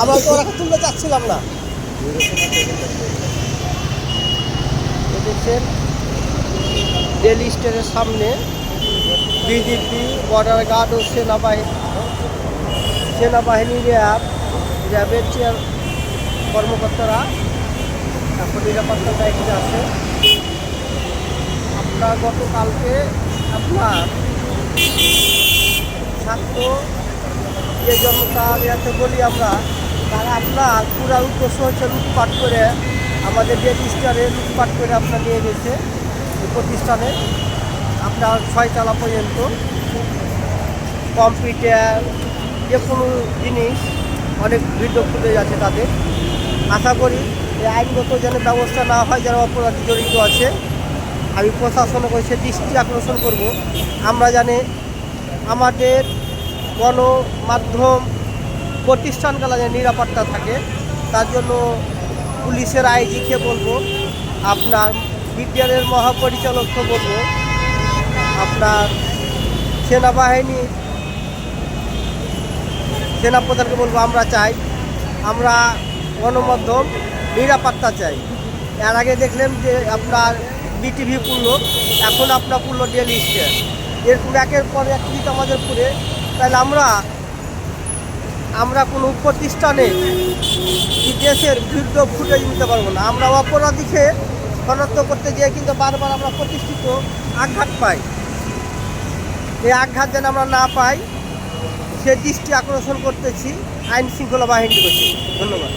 আমরা তো ওরা তুলতে চাচ্ছিলাম না। দেখছেন ডেলি স্টেটের সামনে বিজেপি বর্ডার গার্ড ও সেনাবাহিনী সেনাবাহিনী র্যাব, র্যাবের চেয়ার কর্মকর্তারা এখন নিরাপত্তা দায়িত্বে আছে। আপনার গতকালকে আপনার ছাত্র যে জনতা যাতে বলি আমরা তারা আপনার পুরা উদ্দেশ্য হচ্ছে লুটপাট করে আমাদের যে স্টারে লুটপাট করে আপনার নিয়ে গেছে প্রতিষ্ঠানে। আপনার ছয়তলা পর্যন্ত কম্পিউটার, যে কোনো জিনিস অনেক ভিডিও ফুটেজ যাচ্ছে তাদের। আশা করি এই আইনগত যেন ব্যবস্থা না হয়, যারা অপরাধী জড়িত আছে, আমি প্রশাসনের কাছে দৃষ্টি আকর্ষণ করব। আমরা জানি আমাদের গণমাধ্যম প্রতিষ্ঠানগুলো যেন নিরাপত্তা থাকে, তার জন্য পুলিশের আইজিকে বলব, আপনার বিজ্ঞানের মহাপরিচালককে বলব, আপনার সেনাবাহিনী, সেনাপ্রধানকে বলব, আমরা চাই, আমরা গণমাধ্যম নিরাপত্তা চাই। এর আগে দেখলেন যে আপনার বিটিভি পুরল এখন আপনার পুরল ডেলি এরকম একের পর এক আমাদের পুরে তাহলে আমরা আমরা কোনো প্রতিষ্ঠানে দেশের বিরুদ্ধ ফুটেজ নিতে পারব না। আমরা অপরাধীকে শনাক্ত করতে গিয়ে কিন্তু বারবার আমরা প্রতিষ্ঠিত আঘাত পাই। এই আঘাত যেন আমরা না পাই, সে দৃষ্টি আকর্ষণ করতেছি, আইন শৃঙ্খলা বাহিনীর কাছে ধন্যবাদ।